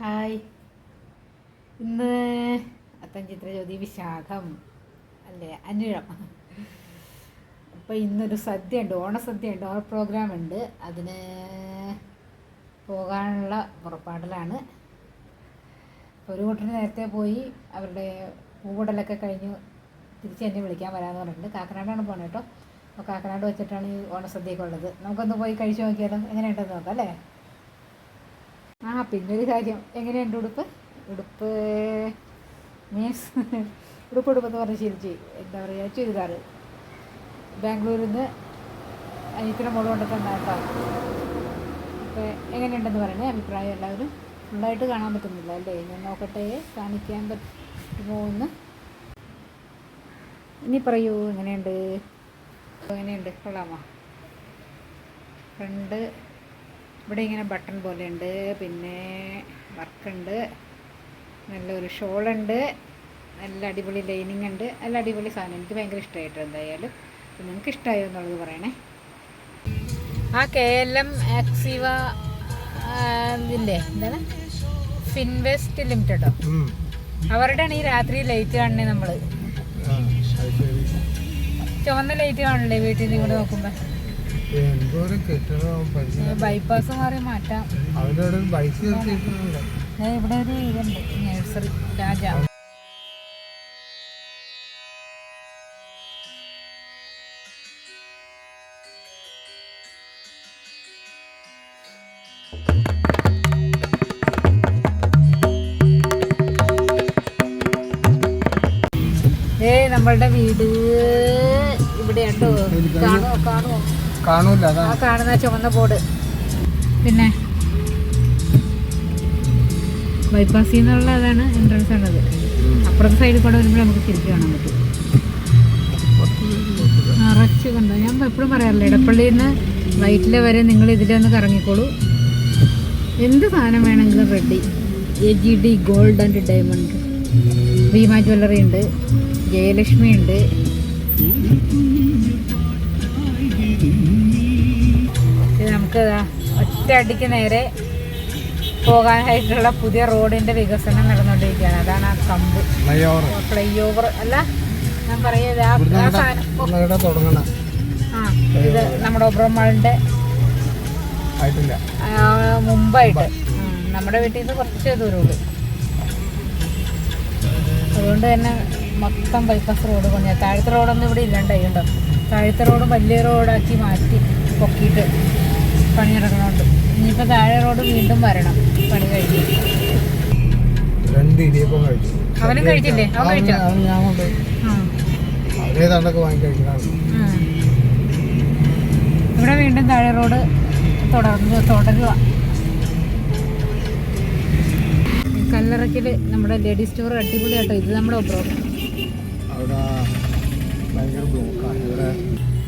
Hi. ഇന്ന് അത്തം ജ്യോതി വിശാഖം അല്ലേ? അനിഴം അപ്പോൾ ഇന്നൊരു സദ്യ ഉണ്ട് ഓണസദ്യ ഉണ്ട് ഓണ പ്രോഗ്രാം ഉണ്ട്. അതിന് പോകാനുള്ള പുറപ്പാടിലാണ്. ഒരു കൂട്ടർ നേരത്തെ പോയി അവരുടെ പൂവിടലൊക്കെ കഴിഞ്ഞ്. തിരിച്ച് എന്നെ വിളിക്കാൻ വരാമെന്ന് പറഞ്ഞിട്ടുണ്ട്. കാക്കനാടാണ് പോകണം കേട്ടോ അപ്പോൾ കാക്കനാട് വെച്ചിട്ടാണ് ഈ ഓണസദ്യയൊക്കെ ഉള്ളത്. നമുക്കൊന്ന് പോയി കഴിച്ചു നോക്കിയാലോ? എങ്ങനെയുണ്ടെന്ന് നോക്കാം അല്ലേ? ആ പിന്നൊരു കാര്യം. എങ്ങനെയുണ്ട് ഉടുപ്പ്? ഉടുപ്പ് മീൻസ് ഉടുപ്പ് ഉടുപ്പെന്ന് പറഞ്ഞ് ശീലിച്ച്. എന്താ പറയുക ചുരിദാർ ബാംഗ്ലൂരിൽ നിന്ന് അനിയത്തിന്റെ മോൾ കൊണ്ട് തന്നാട്ടോ അപ്പോൾ എങ്ങനെയുണ്ടെന്ന് പറയണേ? അഭിപ്രായം എല്ലാവരും ഫുള്ളായിട്ട് കാണാൻ പറ്റുന്നില്ല അല്ലേ? ഞാൻ നോക്കട്ടെ കാണിക്കാൻ പറ്റുമോ എന്ന്. ഇനി പറയൂ എങ്ങനെയുണ്ട്? എങ്ങനെയുണ്ട്? കൊള്ളാമോ? ഫ്രണ്ട് ഇവിടെ ഇങ്ങനെ ബട്ടൺ പോലെ ഉണ്ട് പിന്നെ വർക്കുണ്ട് നല്ലൊരു ഷോളുണ്ട് നല്ല അടിപൊളി ലൈനിങ് ഉണ്ട് നല്ല അടിപൊളി സാധനം. എനിക്ക് ഭയങ്കര ഇഷ്ടമായിട്ട് എന്തായാലും. നിങ്ങൾക്ക് ഇഷ്ടമായോ എന്നുള്ളത് പറയണേ. ആ കെ എൽ എം ആക്സീവ ഇതില്ലേ എന്താണ്? ഫിൻവെസ്റ്റ് ലിമിറ്റഡോ അവരുടെയാണ് ഈ രാത്രി ലൈറ്റ് കാണണേ നമ്മൾ ചുവന്ന ലൈറ്റ് കാണില്ലേ വീട്ടിൽ നിന്ന് ഇവിടെ നോക്കുമ്പോൾ എന്തോരം കെട്ടിടം ബൈപ്പാസ് മാറി മാറ്റാം. അവിടെ ഒരു ബൈക്ക് നിർത്തിയിട്ടുണ്ട്. ഇവിടെ ഒരു ഇതുണ്ട്. നഴ്സറി രാജ. ഏ നമ്മളുടെ വീട് ഇവിടെ ഉണ്ടോ കാണുമോ കാണുമോ കാണൂല ആ കാണുന്ന ചുവന്ന ബോർഡ്. പിന്നെ ബൈപ്പാസിൽ നിന്നുള്ള അതാണ് എൻട്രൻസ് ഉള്ളത്. അപ്പുറത്തെ സൈഡിൽ കൂടെ വരുമ്പോൾ നമുക്ക് തിരിച്ചു കാണാൻ പറ്റും. നിറച്ച് കണ്ടോ? ഞാൻ എപ്പോഴും പറയാറില്ല ഇടപ്പള്ളിയിൽ നിന്ന് വൈറ്റില വരെ നിങ്ങൾ ഇതിലൊന്ന് കറങ്ങിക്കോളൂ. എന്ത് സാധനം വേണമെങ്കിലും ready A G D gold and diamond Bhima jewellery ഉണ്ട് ജയലക്ഷ്മി ഉണ്ട്. നമുക്ക് ഒറ്റ അടിക്ക് നേരെ പോകാനായിട്ടുള്ള പുതിയ റോഡിന്റെ വികസനം നടന്നുകൊണ്ടിരിക്കുകയാണ്. അതാണ് ആ കമ്പ്. ഫ്ലൈ ഓവർ അല്ല ഞാൻ പറയുന്നത് ആ സാധനം ആ ഇത് നമ്മുടെ ഒബ്രമാളിന്റെ മുമ്പായിട്ട്. നമ്മുടെ വീട്ടിൽ നിന്ന് കുറച്ച് ദൂരമുള്ളൂ അതുകൊണ്ട് തന്നെ മൊത്തം ബൈപ്പാസ് റോഡ് പണിയാ താഴത്തെ റോഡൊന്നും ഇവിടെ ഇല്ലാണ്ടായി ഉണ്ടോ താഴത്തെ റോഡ് വലിയ റോഡാക്കി മാറ്റി പൊക്കിയിട്ട് പണി നടക്കണുണ്ട്. ഇനിയിപ്പോൾ താഴെ റോഡ് വീണ്ടും വരണം. പണി കഴിഞ്ഞ്. രണ്ട് ഇടിയപ്പം കഴിച്ചു. അവനും കഴിച്ചില്ലേ? അവൻ കഴിച്ചോ? ഞാൻ വാങ്ങി കഴിക്കണം. ഇവിടെ വീണ്ടും താഴെ റോഡ് തുടർന്ന് തുടരുക കല്ലറക്കിൽ നമ്മുടെ ലേഡീസ് സ്റ്റോർ അടിപൊളിയാട്ടോ. ഇത് നമ്മുടെ അവിടെ ഭയങ്കര ബ്ലോക്കാണ്. ഇവിടെ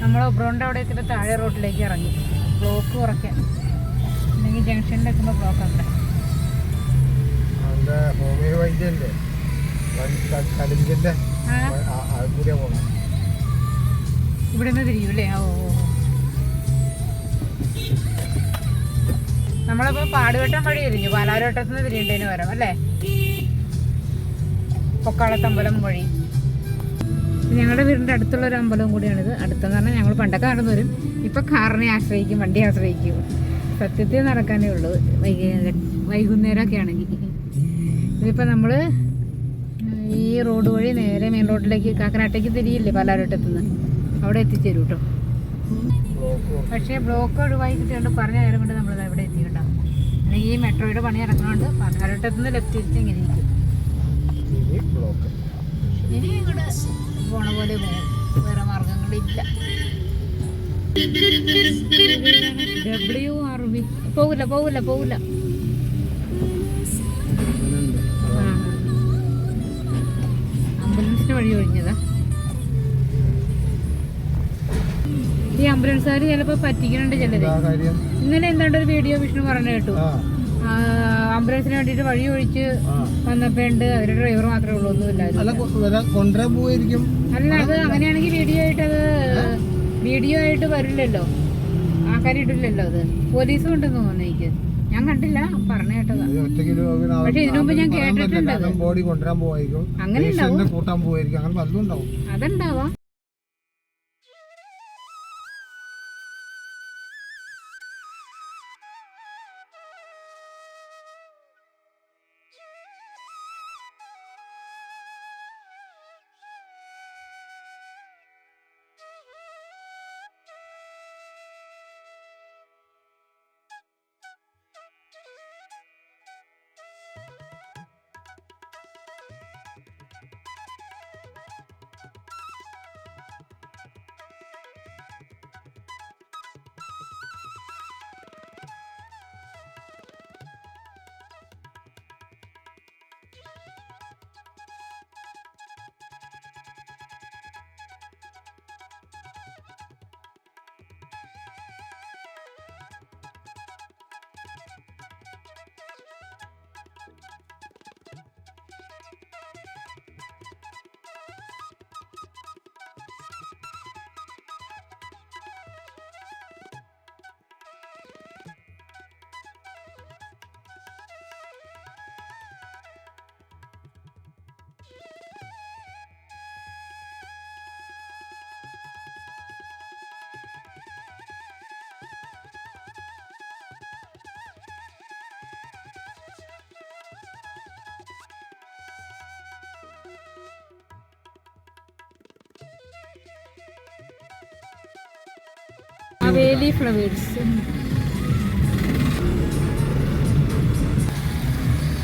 നമ്മൾ ഒബ്രോണിന്റെ അവിടെ എത്തിയിട്ട് താഴെ റോഡിലേക്ക് ഇറങ്ങി. ബ്ലോക്ക് കുറയ്ക്കാൻ. അല്ലെങ്കിൽ ജംഗ്ഷനിൽ എത്തുമ്പോൾ ബ്ലോക്ക് ഉണ്ട് അവന്റെ ഹോമിയോ വൈദ്യല്ലേ? കലിഞ്ചിന്റെ ആ. കൂടിയാ പോകണം ഇവിടെ നിന്ന് തിരിയും ഓ. നമ്മളിപ്പോൾ പാടുവട്ടം വഴി തിരിഞ്ഞു. പാലാരോട്ടത്തിന് തിരിയേണ്ടതിന് വരാം അല്ലേ? പൊക്കാളത്തമ്പലം വഴി. ഞങ്ങളുടെ വീടിന്റെ അടുത്തുള്ള ഒരു അമ്പലവും കൂടിയാണിത്. അടുത്തെന്ന് പറഞ്ഞാൽ ഞങ്ങൾ പണ്ടൊക്കെ നടന്നു വരും ഇപ്പം കാറിനെ ആശ്രയിക്കും വണ്ടി ആശ്രയിക്കും. സത്യത്തിൽ നടക്കാനേ ഉള്ളൂ. വൈകുന്നേരം വൈകുന്നേരമൊക്കെ ആണെങ്കിൽ. ഇതിപ്പോൾ നമ്മൾ ഈ റോഡ് വഴി നേരെ മെയിൻ റോഡിലേക്ക് കാക്കനാട്ടേക്ക് തിരിയില്ലേ പാലാരോട്ടത്തുനിന്ന് അവിടെ എത്തിച്ചേരും കേട്ടോ പക്ഷേ ബ്ലോക്ക് ഒഴിവായി കിട്ടിയോണ്ട് പറഞ്ഞ നേരം കൊണ്ട് നമ്മൾ അവിടെ എത്തി കേട്ടോ അല്ലെങ്കിൽ ഈ മെട്രോയുടെ പണി നടക്കണോണ്ട് പാലാരോട്ടത്തുനിന്ന് ലെഫ്റ്റ് തിരിച്ച് ഇങ്ങനെ ഇരിക്കും. ഇനി ഇങ്ങോട്ട് പോണ പോലെ പോകും വേറെ മാർഗങ്ങളില്ല. ഡബ്ല്യു ആർ ബി പോകില്ല പോകില്ല പോകില്ല. ആംബുലൻസിന് വഴി ഒഴിഞ്ഞതാ. ഈ ആംബുലൻസുകാർ ചിലപ്പോൾ പറ്റിക്കുന്നുണ്ട് ചിലര്. ഇന്നലെ എന്താണ്ട് ഒരു വീഡിയോ വിഷ്ണു പറഞ്ഞു കേട്ടു. ആംബുലൻസിന് വേണ്ടിയിട്ട് വഴി ഒഴിച്ച് ആ. വന്നപ്പോ ഉണ്ട്. അവരുടെ ഡ്രൈവർ മാത്രമേ ഉള്ളൂ ഒന്നുമില്ല അല്ല അത് അങ്ങനെയാണെങ്കിൽ വീഡിയോ ആയിട്ട് അത് വീഡിയോ ആയിട്ട് വരില്ലല്ലോ. ആൾക്കാർ ഇടില്ലല്ലോ അത്. പോലീസും ഉണ്ടെന്ന് തോന്നുന്നു എനിക്ക്. ഞാൻ കണ്ടില്ല പറഞ്ഞ കേട്ടതാ. പക്ഷെ ഒറ്റയ്ക്ക് ഒരു പിന്നെ അവർ- പക്ഷേ ഇതിനു മുമ്പ് ഞാൻ കേട്ടിട്ടുണ്ട് അങ്ങനെ അതുണ്ടാവാം. വേലി ഫ്ലവേഴ്സ്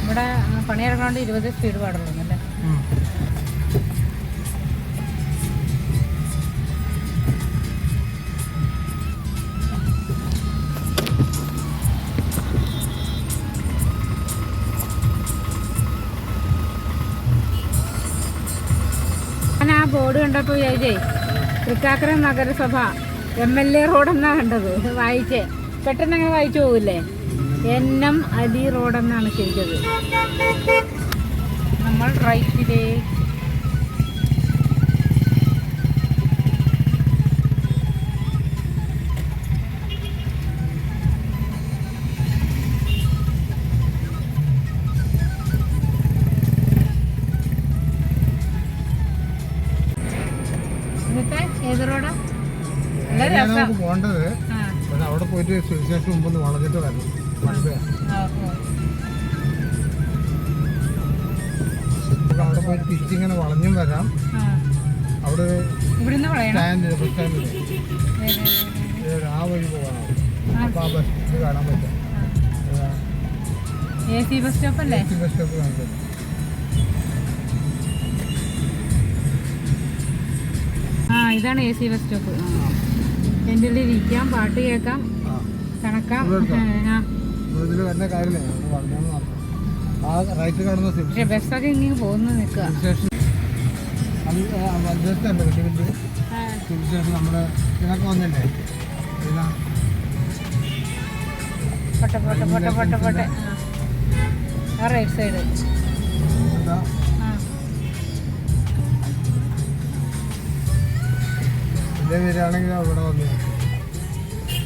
ഇവിടെ പണിയിറങ്ങാണ്ട് ഇരുപത് സ്പീഡ് പാടുള്ളൂ അല്ലേ? ഞാൻ ആ ബോർഡ് കണ്ടപ്പോൾ വിചാരിച്ചേ തൃക്കാക്കര നഗരസഭ എം എൽ എ റോഡെന്നാ കണ്ടത്? വായിച്ചേ. പെട്ടെന്ന് അങ്ങനെ വായിച്ചു പോകില്ലേ? എൻ എം അലി റോഡെന്നാണ് ശരിക്കത് നമ്മൾ റൈറ്റിലേ അവിടെ പോയിട്ട് സുവിശേഷം മുമ്പ് ഒന്ന് വളഞ്ഞിട്ട് വരണം നമുക്ക് അവിടെ പോയി തിരിച്ചിങ്ങനെ വളഞ്ഞും വരാം. അവിടെ ഒരു സ്റ്റാൻഡ് ബസ് സ്റ്റാൻഡിൽ. ആ വഴി ആ. അപ്പോൾ ആ ബസ് ഇത് കാണാൻ പറ്റും. ബസ് സ്റ്റോപ്പ് അല്ലേ? ബസ് സ്റ്റോപ്പ് കാണാൻ പറ്റും. ആ ഇതാണ് എ സി ബസ് സ്റ്റോപ്പ് എന്റെ ഇരിക്കാം പാട്ട് കേൾക്കാം. കണക്കാം. പക്ഷെ ബസ്സൊക്കെ ഇങ്ങനെ പോകുന്നു നിൽക്കുക നമ്മുടെ ഇതിനൊക്കെ വന്നില്ലേ? പൊട്ടെ പൊട്ടെ പൊട്ടെ പൊട്ടെ പൊട്ടെ. ആ. റൈറ്റ് സൈഡ് പേരാണെങ്കിൽ ഇവിടെ വന്നു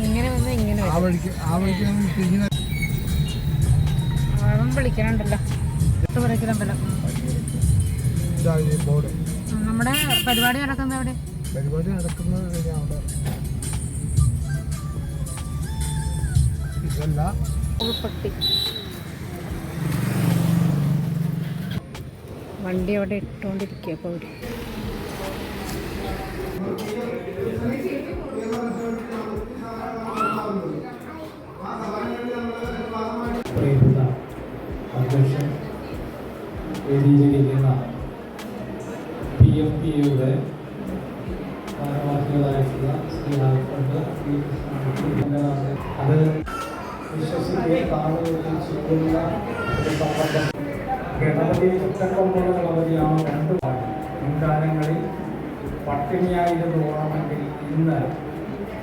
ഇങ്ങനെ വന്ന് ഇങ്ങനെ ആ വരും. വഴിക്ക് ആ വഴിക്ക് നമ്മൾ തിരിഞ്ഞ് അവൻ വിളിക്കണുണ്ടല്ലോ. എട്ട് പറിക്കലമ്പലം ഇതാ ഈ ബോർഡ്. നമ്മുടെ പരിപാടി നടക്കുന്നത് എവിടെ? പരിപാടി നടക്കുന്നത് കഴിഞ്ഞാൽ അവിടെ. ഇതല്ല. ഉൾപ്പെട്ടി വണ്ടി അവിടെ ഇട്ടുകൊണ്ടിരിക്കുക അപ്പോൾ അവർ ഭാരവാഹികളായിട്ടുള്ള ഗണപതി മുൻകാലങ്ങളിൽ പട്ടിണിയായിരുന്നു ഓണമെങ്കിൽ ഇന്ന്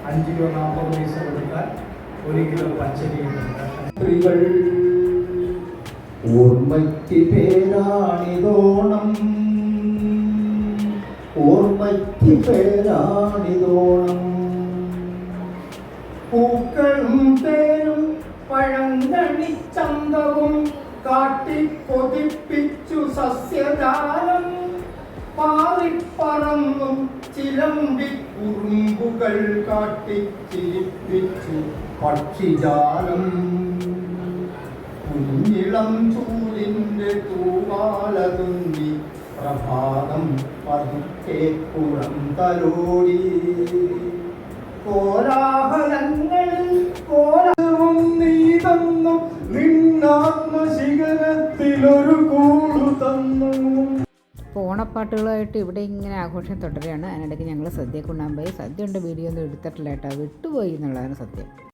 അഞ്ച് കിലോ നാൽപ്പത് പൈസ കൊടുത്താൽ ഒരു കിലോ പച്ചരി സ്ത്രീകൾ ഓർമ്മയ്ക്ക് പേരാണിതോണം. ഓർമ്മയ്ക്ക് പേരാണിതോണം പൂക്കളും തേനും പഴങ്കണിച്ചന്തവും കാട്ടി കൊതിപ്പിച്ചു സസ്യജാലം പാറിപ്പറന്നും ചിലമ്പി കുറുമ്പുകൾ കാട്ടി ചിരിപ്പിച്ചു പക്ഷിജാലം. കുഞ്ഞിളം ചൂലിന്റെ തൂവാലതുന്നി പ്രഭാതം പതുക്കെ കുളം തലോടി. കോലാഹലങ്ങളിൽ തന്നു. ഓണപ്പാട്ടുകളായിട്ട് ഇവിടെ ഇങ്ങനെ ആഘോഷം തുടരുകയാണ്. അതിനിടയ്ക്ക് ഞങ്ങൾ സദ്യ കൊണ്ടാൻ പോയി സദ്യ ഉണ്ട് വീഡിയോ ഒന്നും എടുത്തിട്ടില്ല കേട്ടോ. വിട്ടുപോയി എന്നുള്ളതാണ് സത്യം